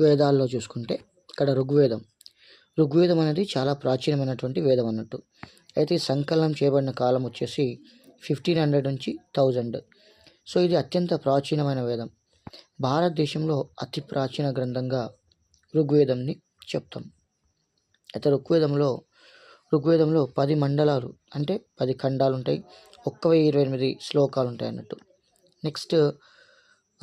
వేదాల్లో చూసుకుంటే ఇక్కడ ఋగ్వేదం. ఋగ్వేదం అనేది చాలా ప్రాచీనమైనటువంటి వేదం అన్నట్టు. అయితే సంకలనం చేయబడిన కాలం వచ్చేసి ఫిఫ్టీన్ హండ్రెడ్ నుంచి థౌజండ్. సో ఇది అత్యంత ప్రాచీనమైన వేదం. భారతదేశంలో అతి ప్రాచీన గ్రంథంగా ఋగ్వేదంని చెప్తాం. అయితే ఋగ్వేదంలో ఋగ్వేదంలో పది మండలాలు అంటే పది ఖండాలు ఉంటాయి ఒక్క వెయ్యి ఇరవై ఎనిమిది శ్లోకాలు ఉంటాయి అన్నట్టు. నెక్స్ట్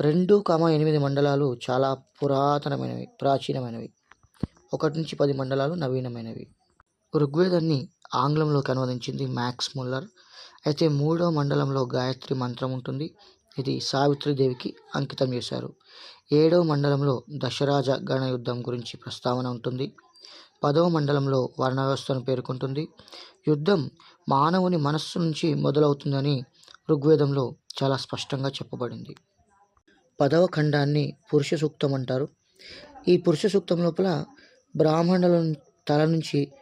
రెండు కామ ఎనిమిది మండలాలు చాలా పురాతనమైనవి ప్రాచీనమైనవి. ఒకటి నుంచి పది మండలాలు నవీనమైనవి. ఋగ్వేదాన్ని ఆంగ్లంలోకి అనువదించింది మ్యాక్స్ ముల్లర్. అయితే మూడో మండలంలో గాయత్రి మంత్రం ఉంటుంది. ఇది సావిత్రిదేవికి అంకితం చేశారు. ఏడవ మండలంలో దశరాజ గణ యుద్ధం గురించి ప్రస్తావన ఉంటుంది. పదవ మండలంలో వర్ణ వ్యవస్థను పేర్కొంటుంది. యుద్ధం మానవుని మనస్సు నుంచి మొదలవుతుందని ఋగ్వేదంలో చాలా స్పష్టంగా చెప్పబడింది. పదవ ఖండాన్ని పురుష సూక్తం అంటారు. ఈ పురుష సూక్తం లోపల బ్రాహ్మణుల తల నుంచి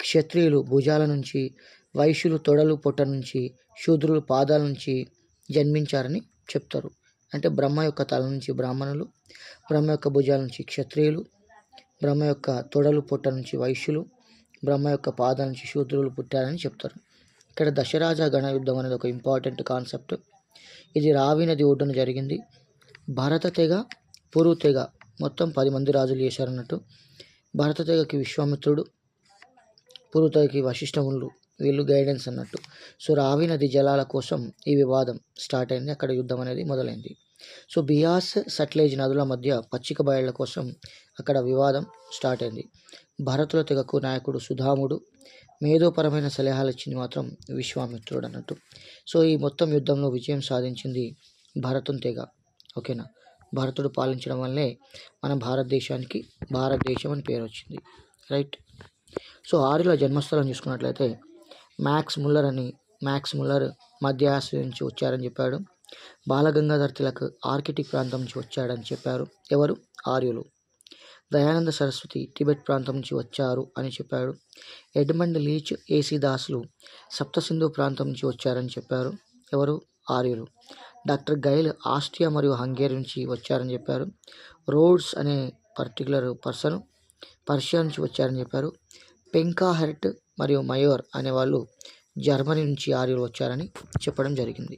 క్షత్రియులు భుజాల నుంచి వైశ్యులు తొడలు పొట్ట నుంచి శూద్రులు పాదాల నుంచి జన్మించారని చెప్తారు. అంటే బ్రహ్మ యొక్క తల నుంచి బ్రాహ్మణులు బ్రహ్మ యొక్క భుజాల నుంచి క్షత్రియులు బ్రహ్మ యొక్క తొడలు పొట్ట నుంచి వైశ్యులు బ్రహ్మ యొక్క పాదాల నుంచి శూద్రులు పుట్టారని చెప్తారు. ఇక్కడ దశరాజ గణ యుద్ధం అనేది ఒక ఇంపార్టెంట్ కాన్సెప్ట్. ఇది రావి నది ఒడ్డున జరిగింది. భరత తెగ పురు తెగ మొత్తం పది మంది రాజులు చేశారన్నట్టు. భరత తెగకి విశ్వామిత్రుడు పురు తెగకి వశిష్ఠములు వీళ్ళు గైడెన్స్ అన్నట్టు. సో రావి నది జలాల కోసం ఈ వివాదం స్టార్ట్ అయింది. అక్కడ యుద్ధం అనేది మొదలైంది. సో బియాస్ సట్లేజ్ నదుల మధ్య పచ్చిక బయళ్ళ కోసం అక్కడ వివాదం స్టార్ట్ అయింది. భరతుల తెగకు నాయకుడు సుధాముడు మేధోపరమైన సలహాలు ఇచ్చింది మాత్రం విశ్వామిత్రుడు అన్నట్టు. సో ఈ మొత్తం యుద్ధంలో విజయం సాధించింది భరతుని తెగ. ఓకేనా? భరతుడు పాలించడం వల్లే మన భారతదేశానికి భారతదేశం అని పేరు వచ్చింది. రైట్? సో ఆర్యుల జన్మస్థలం చూసుకున్నట్లయితే మ్యాక్స్ ముల్లర్ అని మ్యాక్స్ ముల్లర్ మధ్య ఆసియా నుంచి వచ్చారని చెప్పాడు. బాలగంగాధర్ తిలక్ ఆర్కిటిక్ ప్రాంతం నుంచి వచ్చాడని చెప్పారు. ఎవరు? ఆర్యులు. దయానంద సరస్వతి టిబెట్ ప్రాంతం నుంచి వచ్చారు అని చెప్పాడు. ఎడ్మండ్ లీచ్ ఏసీ దాసులు సప్తసింధు ప్రాంతం నుంచి వచ్చారని చెప్పారు. ఎవరు? ఆర్యులు. డాక్టర్ గైల్ ఆస్ట్రియా మరియు హంగేరి నుంచి వచ్చారని చెప్పారు. రోడ్స్ అనే పర్టికులర్ పర్సన్ పర్షియా నుంచి వచ్చారని చెప్పారు. పెంకా హెర్ట్ మరియు మయోర్ అనేవాళ్ళు జర్మనీ నుంచి ఆర్యులు వచ్చారని చెప్పడం జరిగింది.